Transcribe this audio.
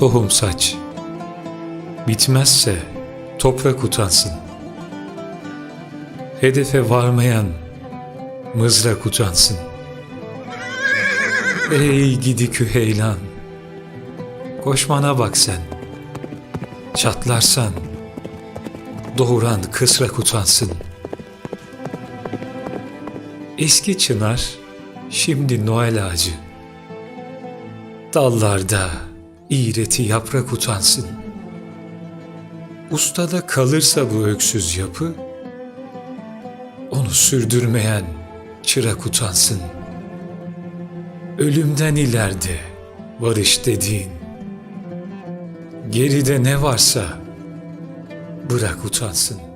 tohum saç. Bitmezse toprak utansın. Hedefe varmayan mızrak utansın. Ey gidi küheylan, koşmana bak sen. Çatlarsan doğuran kısrak utansın. Eski çınar şimdi Noel ağacı. Dallarda iğreti yaprak utansın. Ustada kalırsa bu öksüz yapı, onu sürdürmeyen çırak utansın. Ölümden ileride varış dediğin, geride ne varsa bırak utansın.